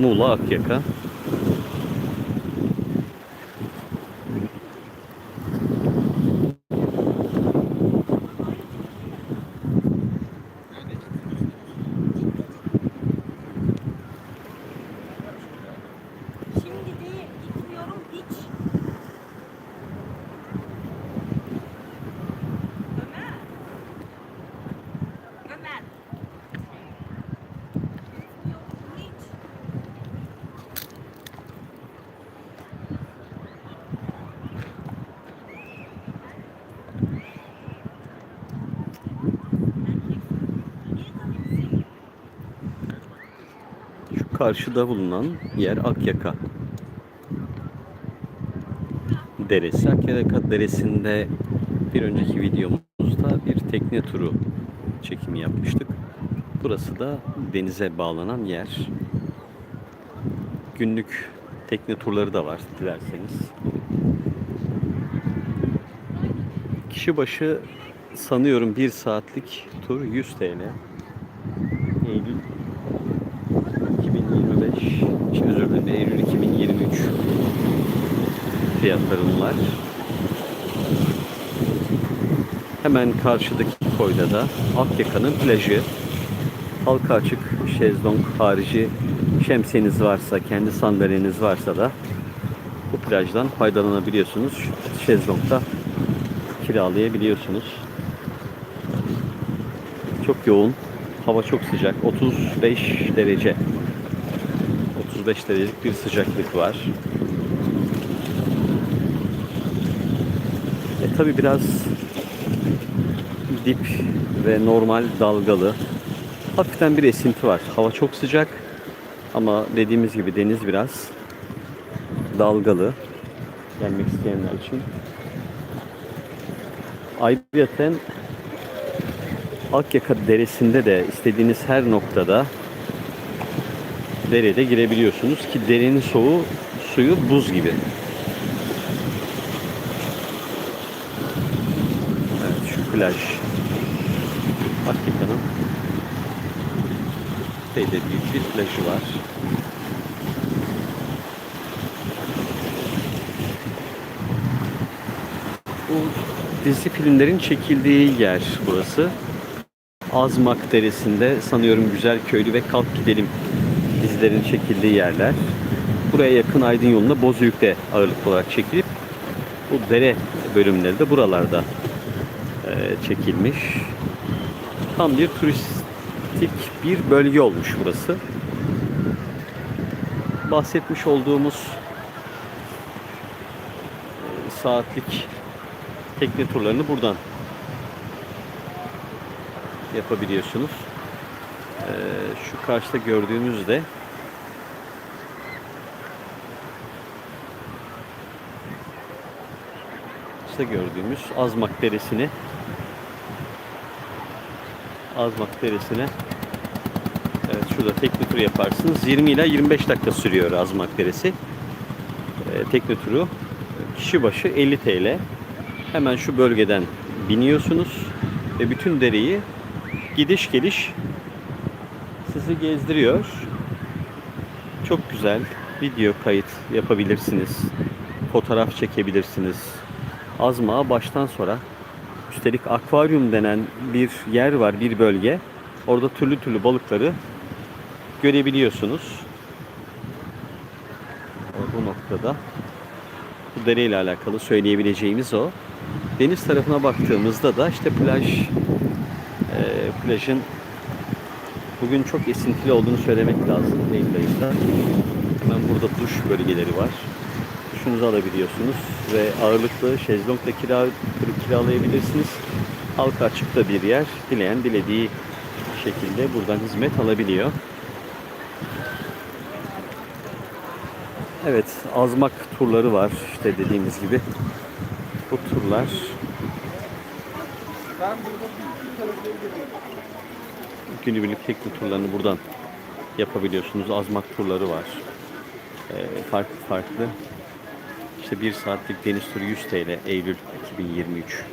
Muğla Akyaka. Karşıda bulunan yer Akyaka Deresi. Akyaka Deresi'nde bir önceki videomuzda bir tekne turu çekimi yapmıştık. Burası da denize bağlanan yer. Günlük tekne turları da var dilerseniz. Kişi başı sanıyorum bir saatlik tur 100 TL. Eylül fiyatları bunlar. Hemen karşıdaki koyda da Akyaka'nın plajı. Halka açık şezlong harici şemsiyeniz varsa, kendi sandalyeniz varsa da bu plajdan faydalanabiliyorsunuz. Şezlong'da kiralayabiliyorsunuz. Çok yoğun. Hava çok sıcak. 35 derece. 35 derecelik bir sıcaklık var. Tabi biraz dip ve normal dalgalı. Hafiften bir esinti var. Hava çok sıcak ama dediğimiz gibi deniz biraz dalgalı. Gelmek isteyenler için. Ayrıca Akyaka Deresi'nde de istediğiniz her noktada derede girebiliyorsunuz ki derenin soğuğu suyu buz gibi. Evet şu plaj Akyaka'nın epey de büyük plajı var. Bu dizi filmlerin çekildiği yer burası. Azmak Deresi'nde sanıyorum Güzel Köylü ve Kalk Gidelim dizilerin çekildiği yerler. Buraya yakın Aydın yolunda Bozüyük'te ağırlıklı olarak çekilip bu dere bölümleri de buralarda çekilmiş. Tam bir turistik bir bölge olmuş burası. Bahsetmiş olduğumuz e, saatlik tekne turlarını buradan yapabiliyorsunuz. Ee, şu karşıda gördüğünüz de işte gördüğümüz Azmak Deresi'ni Azmak Deresi'ne Evet şurada tekne turu yaparsınız. 20 ile 25 dakika sürüyor Azmak Deresi. Ee, tekne turu kişi başı 50 TL. Hemen şu bölgeden biniyorsunuz ve bütün dereyi gidiş geliş sizi gezdiriyor. Çok güzel video kayıt yapabilirsiniz. Fotoğraf çekebilirsiniz. Azmağa baştan sonra üstelik akvaryum denen bir yer var, bir bölge. Orada türlü türlü balıkları görebiliyorsunuz. O- Bu noktada bu dereyle alakalı söyleyebileceğimiz o. Deniz tarafına baktığımızda da işte plaj e, plajın bugün çok esintili olduğunu söylemek lazım Eylül'de. Hemen burada duş bölgeleri var. Duşunuzu alabiliyorsunuz ve ağırlıklı şezlongla kira, kiralayabilirsiniz. Halka açıkta bir yer. Dileyen dilediği şekilde buradan hizmet alabiliyor. Evet, azmak turları var işte dediğimiz gibi. Bu turlar günübirlik tekne turlarını buradan yapabiliyorsunuz. Azmak turları var. Ee, farklı farklı. İşte bir saatlik deniz turu 100 TL Eylül 2023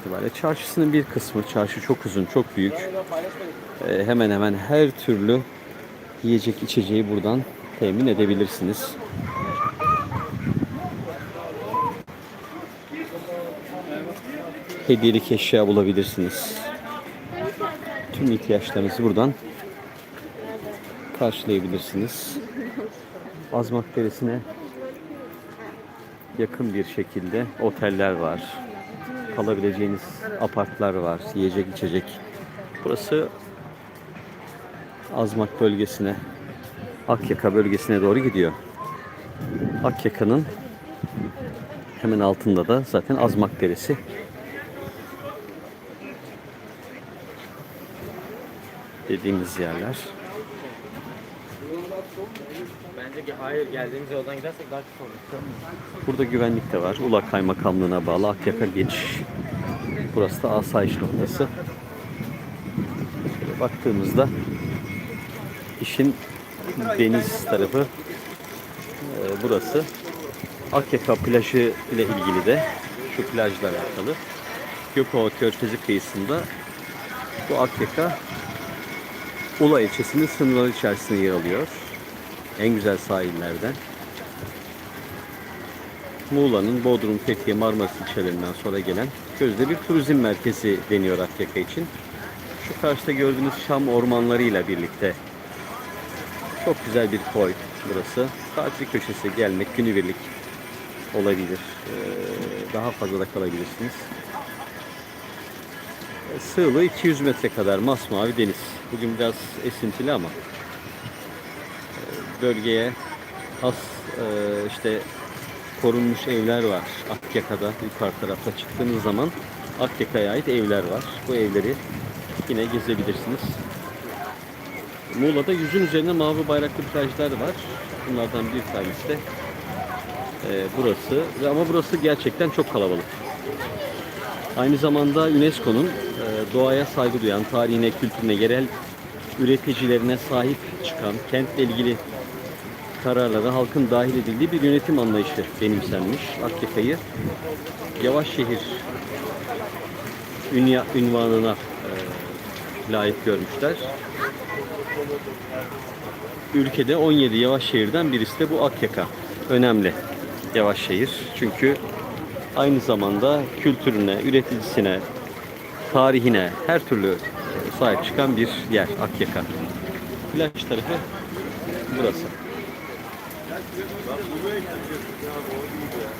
itibariyle. Çarşısının bir kısmı, çarşı çok uzun, çok büyük. Ee, hemen hemen her türlü yiyecek içeceği buradan temin edebilirsiniz. Hediyelik eşya bulabilirsiniz. Tüm ihtiyaçlarınızı buradan karşılayabilirsiniz. Azmak Deresi'ne yakın bir şekilde oteller var. Kalabileceğiniz apartlar var. Yiyecek içecek. Burası Azmak bölgesine, Akyaka bölgesine doğru gidiyor. Akyaka'nın hemen altında da zaten Azmak Deresi. Dediğimiz yerler. Bence ki hayır geldiğimiz yoldan gidersek daha kötü olur. Burada güvenlik de var. Ula Kaymakamlığı'na bağlı Akyaka geçiş. Burası da asayiş noktası. Şöyle baktığımızda işin deniz tarafı e, burası. Akyaka plajı ile ilgili de şu plajla alakalı. Gökova Körfezi kıyısında bu Akyaka Ula ilçesinin sınırları içerisinde yer alıyor. En güzel sahillerden. Muğla'nın Bodrum, Fethiye, Marmaris ilçelerinden sonra gelen gözde bir turizm merkezi deniyor Akyaka için. Şu karşıda gördüğünüz Şam ormanlarıyla birlikte çok güzel bir koy burası. Tatil köşesi gelmek günübirlik olabilir. Ee, Daha fazla da kalabilirsiniz. Ee, Sığlı 200 metre kadar masmavi deniz. Bugün biraz esintili ama e, bölgeye has e, işte korunmuş evler var Akyaka'da yukarı tarafta çıktığınız zaman Akyaka'ya ait evler var. Bu evleri yine gezebilirsiniz. Muğla'da yüzün üzerine mavi bayraklı plajlar var. Bunlardan bir tanesi de e, burası. Ama burası gerçekten çok kalabalık. Aynı zamanda UNESCO'nun doğaya saygı duyan, tarihine, kültürüne, yerel üreticilerine sahip çıkan, kentle ilgili kararlara halkın dahil edildiği bir yönetim anlayışı benimsenmiş. Akyaka'yı yavaş şehir ünya, ünvanına e, layık görmüşler. Ülkede 17 yavaş şehirden birisi de bu Akyaka. Önemli yavaş şehir. Çünkü aynı zamanda kültürüne, üreticisine, tarihine her türlü sahip çıkan bir yer Akyaka. Plaj tarafı burası.